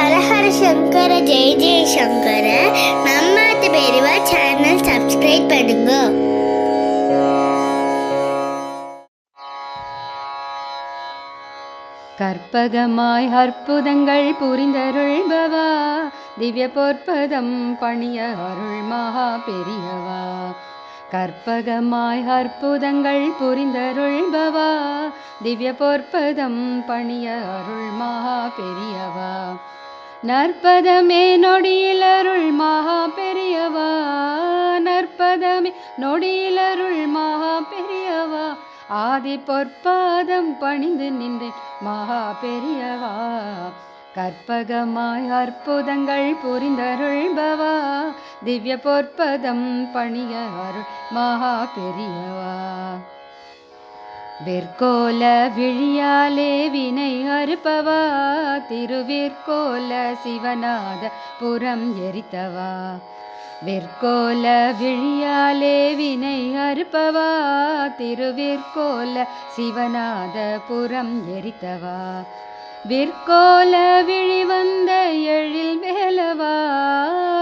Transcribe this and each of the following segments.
ஹரஹர சங்கர ஜெய ஜெய சங்கர நம்மாத்து பெரியவா channel subscribe பண்ணுங்க கற்பகமாய் அற்புதங்கள் புரிந்தருள்பவா திவ்ய பொற்பதம் பணிய அருள் மகா பெரியவா கற்பகமாய் அற்புதங்கள் புரிந்தருள்பவா திவ்ய பொற்பதம் பணிய அருள் மகா பெரியவா நற்பதமே நொடியில் அருள் மகா பெரியவா நற்பதமே நொடியில் அருள் மகா பெரியவா ஆதி பொற்பாதம் பணிந்து நின்றேன் மகா பெரியவா கற்பகமாய் அற்புதங்கள் புரிந்தருள்பவா திவ்ய பொற்பதம் பணிய அருள் மகா பெரியவா விற்கோல விழியாலே வினை அறுப்பவா? திருவிற்கோல சிவநாத புறம் எரித்தவா? விற்கோல விழியாலே வினை அறுப்பவா? திருவிற்கோல சிவநாத புறம் எரித்தவா? விற்கோல விழி வந்த எழில் வேலவா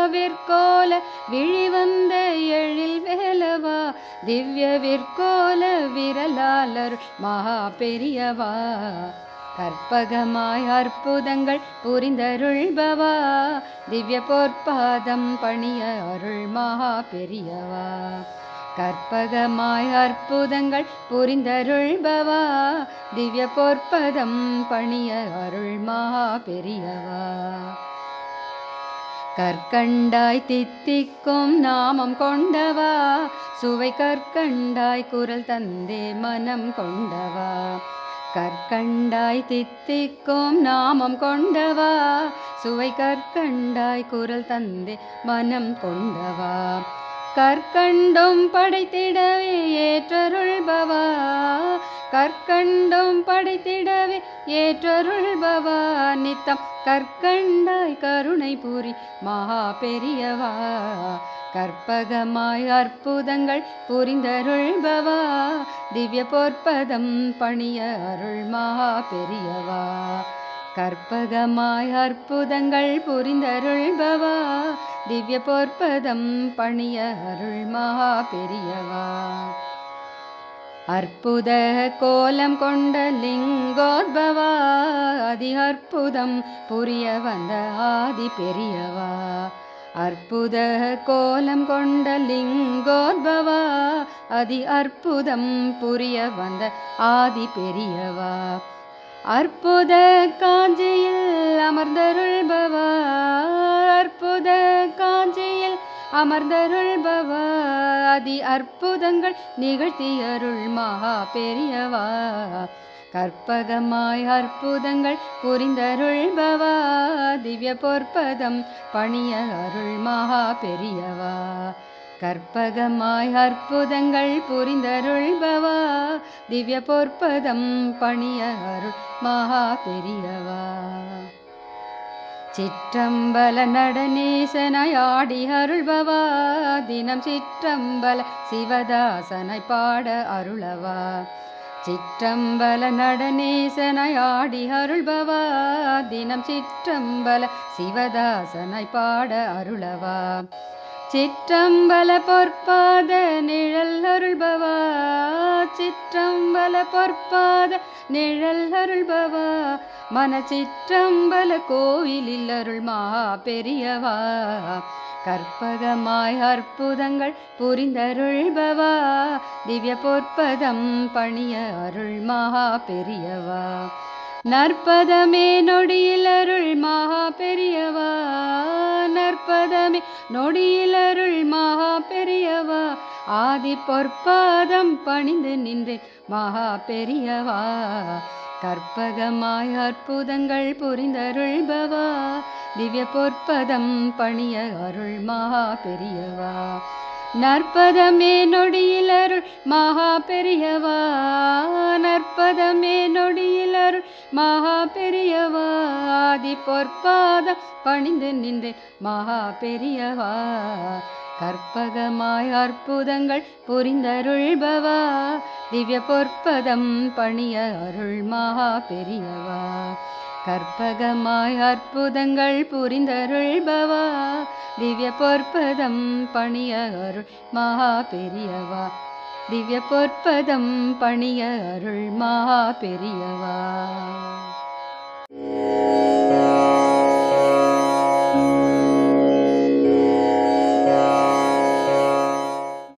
விற்கோல விழி விழிவந்த எழில் வேலவா திவ்ய விற்கோல விரலாளர் மகா பெரியவா. கற்பகமாய் அற்புதங்கள் புரிந்தருள்பவா திவ்ய பொற்பாதம் பணிய அருள் மகா பெரியவா. கற்பகமாய் அற்புதங்கள் புரிந்தருள்பவா திவ்ய பொற்பதம் பணிய அருள் மகா பெரியவா. கற்கண்டாய் தித்திக்கும் நாமம் கொண்டவா? சுவை கற்கண்டாய் குரல் தந்தே மனம் கொண்டவா? கற்கண்டாய் தித்திக்கும் நாமம் கொண்டவா? சுவை கற்கண்டாய் குரல் தந்தே மனம் கொண்டவா? கற்கண்டும் படைத்திடவே ஏற்றருள்பவா? கற்கண்டும் படைத்திடவே ஏற்றருள்பவா நித்தம். கற்கண்டாய் கருணை பூரி மகா பெரியவா. கற்பகமாய் அற்புதங்கள் புரிந்தருள்பவா திவ்ய பொற்பதம் பணிய அருள் மகா பெரியவா. கற்பகமாய் அற்புதங்கள் புரிந்தருள்பவா திவ்ய பொற்பதம் பணிய அருள் மகா பெரியவா. அற்புத கோலம் கொண்ட லிங்கோத்பவா அதி அற்புதம் புரிய வந்த ஆதி பெரியவா. அற்புத கோலம் கொண்ட லிங்கோத்பவா அதி அற்புதம் புரிய வந்த ஆதி பெரியவா. அற்புத காஞ்சியில் அமர்ந்தருள் அமர்ந்தருள்பவ அதி அற்புதங்கள் நிகழ்த்தியருள் மகா பெரியவா. கற்பகமாய் அற்புதங்கள் புரிந்தருள்பவா திவ்ய பொற்பதம் பணிய அருள் மகா பெரியவா. கற்பகமாய் அற்புதங்கள் புரிந்தருள்பவா திவ்ய பொற்பதம் பணிய அருள் மகா பெரியவா. சிற்றம்பல நடனேசனாய் ஆடி அருள்பவா தினம் சிற்றம்பல சிவதாசனை பாட அருளவா. சிற்றம்பல நடனேசனாய் ஆடி அருள்பவா தினம் சிற்றம்பல சிவதாசனை பாட அருளவா. சிற்றம்பல பொற்பாத நிழல் அருள்பவா சிற்றம்பல பொற்பாத நிழல் அருள்பவா மன சிற்றம்பல கோயிலில் அருள் மா பெரியவா? கற்பகமாய் அற்புதங்கள் புரிந்தருள்பவா? திவ்ய பொற்பதம் பணிய அருள் மகா பெரியவா? நற்பதமே நொடியில் அருள் மகா பெரியவா நற்பதமே நொடியில் அருள் மகா பெரியவா ஆதி பொற்பாதம் பணிந்து நின்றேன் மகா பெரியவா கற்பகமாய் அற்புதங்கள் புரிந்தருள்பவா திவ்ய பொற்பதம் பணிய அருள் மகா பெரியவா நற்பதமே நொடியில் அருள் மகா பெரியவா நற்பதமே நொடியில் அருள் மகா பெரியவா ஆதி பொற்பாதம் பணிந்து நின்றேன் மகா பெரியவா கற்பகமாய் அற்புதங்கள் புரிந்தருள்பவா திவ்ய பொற்பதம் பணிய அருள் மகா பெரியவா கற்பகமாய் அற்புதங்கள் புரிந்தருள்பவா திவ்ய பொற்பதம் பணிய அருள் மகா பெரியவா திவ்ய பொற்பதம் பணிய அருள் மகா பெரியவா